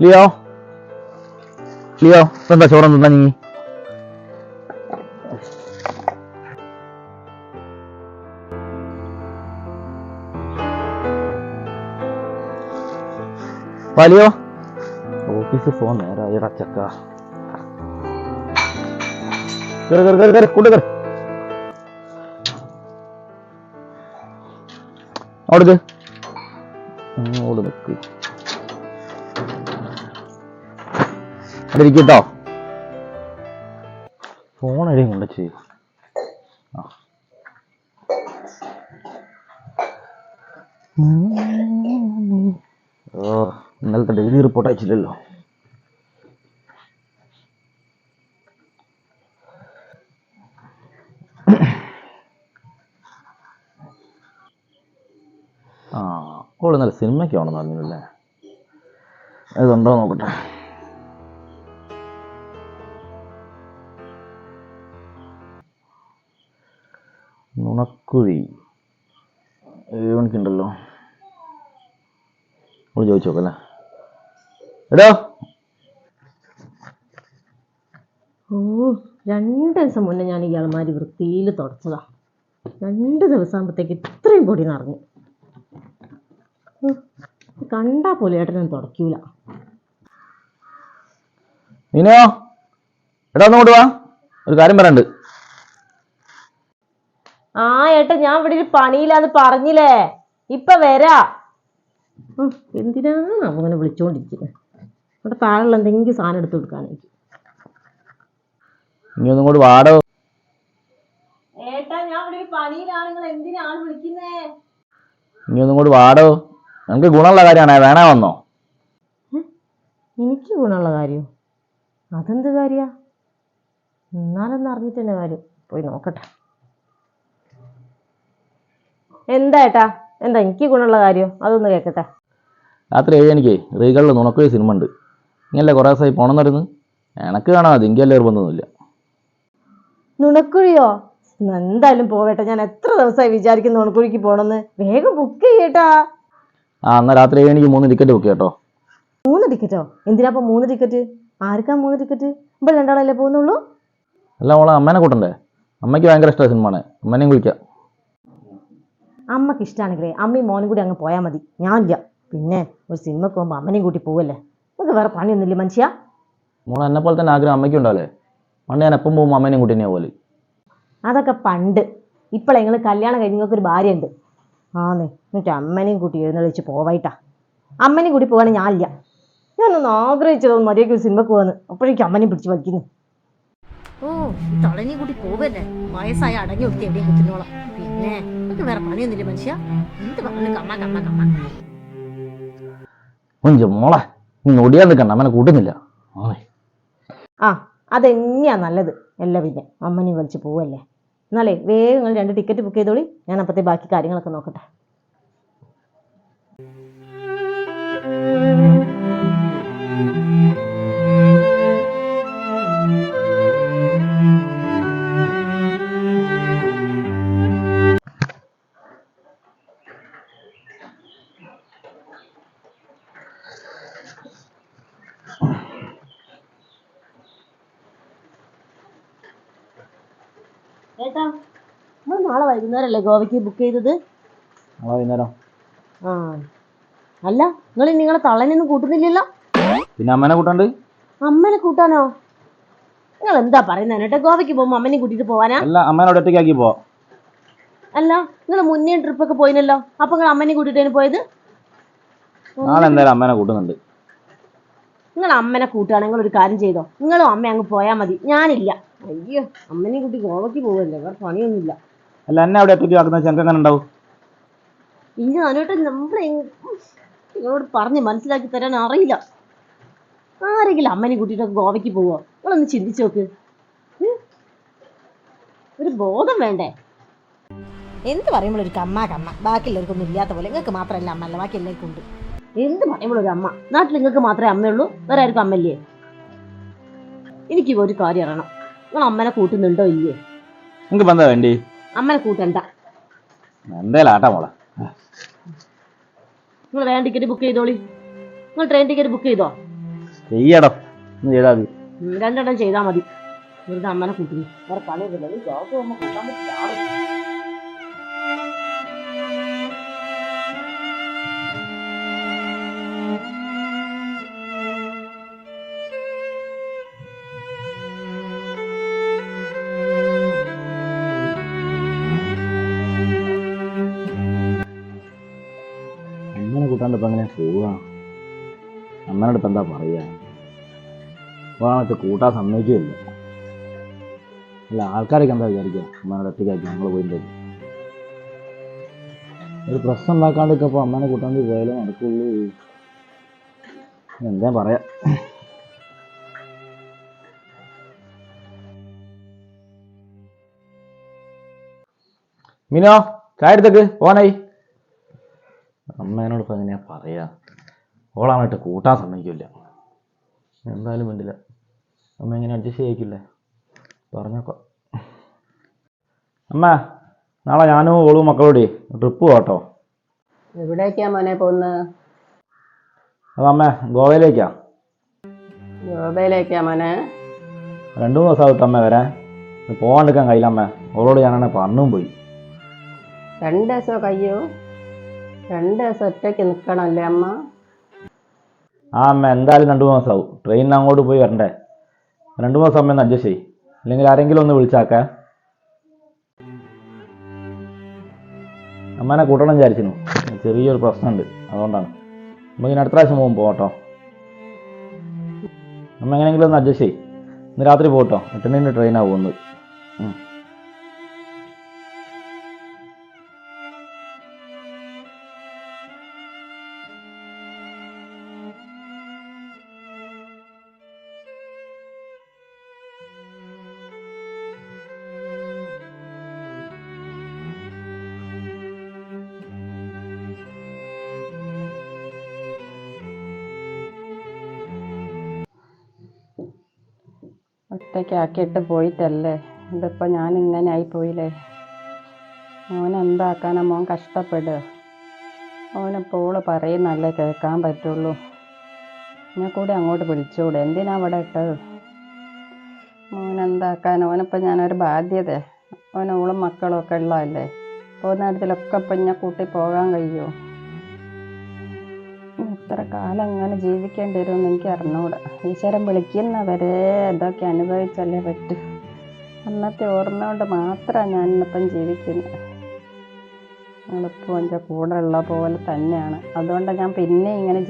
Leo? Leo എന്താ ചോറൊന്നും തിന്നാ നീ? വലിയോ ഓഫീസിൽ ഫോൺ നേരായി ചക്ക. കയറി കയറി കയറി കയറി കൂട്ട് കയറി അവിടെ അവിടെ ഇരിക്കട്ടോ ഫോൺ എവിടെയും കൊണ്ട് ചെയ്യും ഓ ഇന്നലത്തെ ഡെയിലി റിപ്പോർട്ട് അയച്ചില്ലല്ലോ. ആ ഓൾ ഇന്നലെ സിനിമയ്ക്ക് ആണെന്ന് പറഞ്ഞില്ലേ അതുണ്ടോ നോക്കട്ടെ. നുണക്കുഴി ഏഴ് മണിക്കുണ്ടല്ലോ. ഓൾ ചോദിച്ചു നോക്കല്ലേ എടോ. ഓ രണ്ട് ദിവസം മുന്നേ ഞാൻ ഈ അലമാരി വൃത്തിയിൽ തുടച്ചതാ. രണ്ട് ദിവസം ആകുമ്പോഴത്തേക്ക് ഇത്രയും പൊടി നിറഞ്ഞു. കണ്ടാ പോലെ ഏട്ടനും തുടയ്ക്കൂല. മീനോ എടാ ഒന്നുകൊണ്ട് വാ. ഒരു കാര്യം പറയണ്ട്. ആ ഏട്ടൻ ഞാൻ ഇവിടെ ഒരു പണിയില്ലാന്ന് പറഞ്ഞില്ലേ. ഇപ്പൊ വരാ. എന്തിനാണ് അങ്ങനെ വിളിച്ചോണ്ടിരിക്കുന്നത് അവിടെ താഴെയുള്ള എന്തെങ്കിലും സാധനം എടുത്തു കൊടുക്കാനായിട്ട് നീ ഒന്നും കൂടി വാടോ. ഏട്ടാ ഞാൻ ഇവിടെ ഒരു പണിയിലാണ്. നിങ്ങൾ എന്തിനാണ് വിളിക്കുന്നേ? നീ ഒന്നും കൂടി വാടോ. നമുക്ക് ഗുണമുള്ള കാര്യമാണ്. വേണേ വന്നോ. എനിക്ക് ഗുണമുള്ള കാര്യം? അതെന്ത് കാര്യ? എന്നാലൊന്നും അറിഞ്ഞിട്ട് തന്നെ കാര്യം. പോയി നോക്കട്ടെ. എന്താ ഏട്ടാ? എന്താ എനിക്ക് ഗുണമുള്ള കാര്യം? അതൊന്ന് കേക്കട്ടെ. രാത്രി എനിക്ക് റീകളിൽ നുണക്കൊരു സിനിമ ഉണ്ട് ഇങ്ങനല്ലേ കുറേ ദിവസമായി പോണം നടന്ന് എനക്ക് കാണാം അത് എനിക്കല്ലേ നിർബന്ധമൊന്നുമില്ല. നുണക്കുഴിയോ? എന്തായാലും പോവട്ടെ ഞാൻ എത്ര ദിവസമായി വിചാരിക്കുന്നു നുണക്കുഴിക്ക് പോണെന്ന്. വേഗം ബുക്ക് ചെയ്യട്ടാ ആ എന്നാൽ രാത്രി എനിക്ക് മൂന്ന് ടിക്കറ്റ് ബുക്ക് ചെയ്യട്ടോ. മൂന്ന് ടിക്കറ്റോ എന്തിനാ ഇപ്പൊ മൂന്ന് ടിക്കറ്റ് ആർക്കാ മൂന്ന് ടിക്കറ്റ് ഇവിടെ രണ്ടാളല്ലേ പോകുന്നുള്ളൂ? അല്ല മോളെ അമ്മേനെ കൂട്ടണ്ടേ? അമ്മയ്ക്ക് ഭയങ്കര ഇഷ്ടമാണ് സിനിമയാണ് അമ്മേനെയും വിളിക്കാം. അമ്മയ്ക്ക് ഇഷ്ടമാണെങ്കിലേ അമ്മയും മോനും കൂടി അങ്ങ് പോയാൽ മതി. ഞാനില്ല. പിന്നെ ഒരു സിനിമക്ക് പോകുമ്പോൾ അമ്മനെയും കൂട്ടി പോവല്ലേ? നിങ്ങൾക്ക് വേറെ പണിയൊന്നുമില്ല മനുഷ്യ? മോളെ എന്നെ പോലെ തന്നെ ആഗ്രഹം അമ്മയ്ക്കും ഉണ്ടാവില്ലേ പണ്ട് ഞാൻ എപ്പം പോകുമ്പോൾ അമ്മേനെയും കൂട്ടി തന്നെയാ പോലെ അതൊക്കെ പണ്ട്. ഇപ്പോൾ നിങ്ങൾ കല്യാണം കഴിഞ്ഞ് നിങ്ങൾക്ക് ഒരു ഭാര്യ ഉണ്ട് ആന്നേ എന്നിട്ട് അമ്മനെയും കൂട്ടി എഴുന്നള്ളിച്ച് പോവായിട്ടാ. അമ്മനെയും കൂടി പോകാൻ ഞാനില്ല. ഞാനൊന്ന് ആഗ്രഹിച്ചതൊന്ന് മര്യാദയ്ക്ക് ഒരു സിനിമക്ക് പോകാന്ന് അപ്പോഴേക്കും അമ്മനെയും പിടിച്ച് വലിക്കുന്നു. ഓ തളനെയും കൂടി പോവല്ലേ? വയസ്സായി അടങ്ങി ഒത്തി എവിടെയും കുത്തിനോളാം പിന്നെ നമുക്ക് വേറെ പണിയൊന്നുമില്ല മനുഷ്യ? എന്ത് പറഞ്ഞു കമ്മ കമ്മ കമ്മ. കൊഞ്ചം മോളെ നീ നൊടിയാൻ നിൽക്കണ്ട അമ്മനെ കൂട്ടുന്നില്ല. ആ അതെന്നെയാ നല്ലത്. എല്ലാം പിന്നെ അമ്മനെയും വലിച്ച് പോവല്ലേ. എന്നാലേ വേഗം നിങ്ങൾ രണ്ട് ടിക്കറ്റ് ബുക്ക് ചെയ്തോളി. ഞാൻ അപ്പത്തെ ബാക്കി കാര്യങ്ങളൊക്കെ നോക്കട്ടെ. ഏട്ടാ നമ്മൾ നാളെ വൈകുന്നേരമല്ലേ ഗോവയ്ക്ക് ബുക്ക് ചെയ്തത്? നാളെ വൈകുന്നേരം. ആ. അല്ല നിങ്ങൾ നിങ്ങളെ തള്ളനൊന്നും കൂട്ടുന്നില്ലല്ലോ? പിന്നെ അമ്മനെ കൂട്ടാണ്ട്? അമ്മനെ കൂട്ടാനോ? നിങ്ങൾ എന്താ പറയുന്നത് ഏട്ടാ ഗോവയ്ക്ക് പോകുമ്പോൾ അമ്മനെ കൂട്ടിയിട്ട് പോവാനാ? അല്ല അമ്മേനെ അവിടെ ഒറ്റയ്ക്കാക്കി പോ. അല്ല നിങ്ങൾ മുന്നേ ട്രിപ്പ് ഒക്കെ പോയിനല്ലോ. അപ്പൊ നിങ്ങൾ അമ്മനെ കൂട്ടിയിട്ടാണ് പോയത്? നാളെ എന്തായാലും അമ്മനെ കൂട്ടുന്നുണ്ട്. നിങ്ങൾ അമ്മനെ കൂട്ടുകയാണ്. നിങ്ങൾ ഒരു കാര്യം ചെയ്തോ. നിങ്ങളും അമ്മ അങ്ങ് പോയാൽ മതി. ഞാനില്ല. അയ്യോ അമ്മനെയും കുട്ടി ഗോവയ്ക്ക് പോകല്ലേ വേറെ പണിയൊന്നുമില്ല. അല്ല എന്നെ അവിടെ ഒറ്റയ്ക്ക് ആക്കുന്ന എങ്ങനെ ഉണ്ടാവും? ഇനി അതിനോട്ട് നമ്മളെ നിങ്ങളോട് പറഞ്ഞ് മനസ്സിലാക്കി തരാൻ അറിയില്ല. ആരെങ്കിലും അമ്മനെ കൂട്ടിയിട്ടൊക്കെ ഗോവയ്ക്ക് പോവോ? നിങ്ങളൊന്ന് ചിന്തിച്ചു നോക്ക്. ഒരു ബോധം വേണ്ടേ? എന്ത് പറയുമ്പോൾ ഒരു കമ്മ കമ്മ. ബാക്കിയുള്ളവർക്കൊന്നും ഇല്ലാത്ത പോലെ. നിങ്ങൾക്ക് മാത്രമല്ല അമ്മല്ല ബാക്കി എല്ലാവർക്കും ഉണ്ട്. എന്ത് പറയുമ്പോഴൊരു അമ്മ? നാട്ടിൽ നിങ്ങൾക്ക് മാത്രമേ അമ്മയുള്ളൂ? വേറെ ആർക്കും അമ്മല്ലേ എനിക്ക് ഒരു കാര്യം അറിയണം. നിങ്ങൾ അമ്മനെ കൂട്ടുന്നുണ്ടോ ഇല്ലേ? നിങ്ങൾക്ക് എന്താ വേണ്ടി? അമ്മനെ കൂട്ടണ്ട. എന്തായാലും ആട്ടാ മോളെ? നിങ്ങൾ വേറെ ടിക്കറ്റ് ബുക്ക് ചെയ്തോളി. നിങ്ങൾ ട്രെയിൻ ടിക്കറ്റ് ബുക്ക് ചെയ്തോ? ചെയ്യണം ചെയ്താൽ മതി. രണ്ടെണ്ണം ചെയ്താൽ മതി. വെറുതെ അമ്മനെ കൂട്ടുന്നു. വേറെ പണിയൊന്നുമില്ല. ജോബ് നമ്മൾ കൂട്ടാൻ പറ്റില്ല അമ്മനെ കൂട്ടാണ്ട് ഇപ്പം എങ്ങനെ പോവാ. അമ്മനോട് ഇപ്പം എന്താ പറയുക അപ്പോഴാണ് കൂട്ടാൻ സമ്മതിക്കില്ല അല്ല ആൾക്കാരൊക്കെ എന്താ വിചാരിക്കുക അമ്മനോട് ഒറ്റയ്ക്കാക്കി ഞങ്ങൾ പോയിട്ട് ഒരു പ്രശ്നം ഉണ്ടാക്കാണ്ടൊക്കെ അപ്പോൾ അമ്മനെ കൂട്ടാണ്ട് പോയാലേ നടക്കുള്ളൂ. എന്താ പറയാ. മിനോ ചായ എടുത്തേക്ക്. അമ്മേനോട് ഇപ്പം എങ്ങനെയാ പറയാ? ഓളാണിട്ട് കൂട്ടാൻ സമ്മതിക്കില്ല. എന്തായാലും വേണ്ടില്ല അമ്മ എങ്ങനെ അഡ്ജസ്റ്റ് ചെയ്യിക്കില്ലേ? പറഞ്ഞോക്കോ. അമ്മ നാളെ ഞാനും ഓളും മക്കളോടെ ട്രിപ്പ് പോട്ടോ എവിടേക്കാ മോനെ പോകുന്നത് അത് അമ്മ ഗോവയിലേക്കാ? ഗോവയിലേക്കാ മോനെ. രണ്ടു മൂന്ന് ദിവസമായിട്ട് അമ്മ വരാൻ പോകാണ്ടിരിക്കാൻ കഴിയില്ല അമ്മ. ഓളോട് ഞാനാണെ പറഞ്ഞും പോയി. രണ്ട് ദിവസം കഴിയോ? രണ്ട് ദിവസം ഒറ്റയ്ക്ക് നിൽക്കണമല്ലേ അമ്മ? ആ അമ്മ എന്തായാലും രണ്ടു മൂന്ന് ദിവസമാവും ട്രെയിനിന് അങ്ങോട്ട് പോയി വരണ്ടേ? രണ്ടു മാസം ദിവസം അമ്മ അഡ്ജസ്റ്റ് ചെയ്യും. അല്ലെങ്കിൽ ആരെങ്കിലും ഒന്ന് വിളിച്ചാക്ക. അമ്മേനെ കൂട്ടണം വിചാരിച്ചിരുന്നു. ചെറിയൊരു പ്രശ്നമുണ്ട്. അതുകൊണ്ടാണ്. നമുക്ക് ഇനി അടുത്ത പ്രാവശ്യം പോകും പോട്ടോ അമ്മ എങ്ങനെയെങ്കിലും ഒന്ന് അഡ്ജസ്റ്റ് ചെയ്യും. ഇന്ന് രാത്രി പോട്ടോ എട്ടണിന്റെ ട്രെയിനാണ് പോകുന്നത് ഒറ്റയ്ക്കാക്കിയിട്ട് പോയിട്ടല്ലേ? ഇതിപ്പോൾ ഞാൻ ഇങ്ങനെ ആയിപ്പോയില്ലേ? മോൻ എന്താക്കാനാ മോൻ കഷ്ടപ്പെടുക മോനെപ്പോൾ പറയുന്നല്ലേ കേൾക്കാൻ പറ്റുള്ളൂ. എന്നെ കൂടി അങ്ങോട്ട് വിളിച്ചുകൂടെ എന്തിനാ അവിടെ ഇട്ടത്? മോൻ എന്താക്കാൻ ഓനിപ്പോൾ ഞാനൊരു ബാധ്യത ഓനോളും മക്കളൊക്കെ ഉള്ളതല്ലേ? പോകുന്ന ഇടത്തിലൊക്കെ ഇപ്പം ഞാൻ കൂട്ടി പോകാൻ കഴിയുമോ എത്ര കാലം അങ്ങനെ ജീവിക്കേണ്ടി വരുമെന്ന് എനിക്ക് അറിഞ്ഞൂടെ. ഈശ്വരൻ വിളിക്കുന്നവരെ ഇതൊക്കെ അനുഭവിച്ചല്ലേ പറ്റൂ. അന്നത്തെ ഓർമ്മ കൊണ്ട് മാത്രമാണ് ഞാൻ ഇന്നിപ്പം ജീവിക്കുന്നത്. നിങ്ങളിപ്പോൾ എന്റെ കൂടെ ഉള്ള പോലെ തന്നെയാണ്. അതുകൊണ്ടാണ് ഞാൻ പിന്നെ ഇങ്ങനെ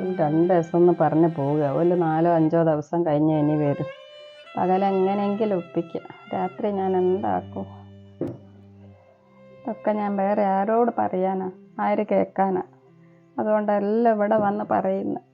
ഒരു രണ്ട് ദിവസം ഒന്ന് പറഞ്ഞ് പോവുക. ഒരു നാലോ അഞ്ചോ ദിവസം കഴിഞ്ഞ് ഇനി വരും. പകലെങ്ങനെയെങ്കിലും ഒപ്പിക്കുക രാത്രി ഞാൻ എന്താക്കും? ഇതൊക്കെ ഞാൻ വേറെ ആരോട് പറയാനാ? ആര് കേൾക്കാനാ? അതുകൊണ്ടെല്ലാം ഇവിടെ വന്ന് പറയുന്നത്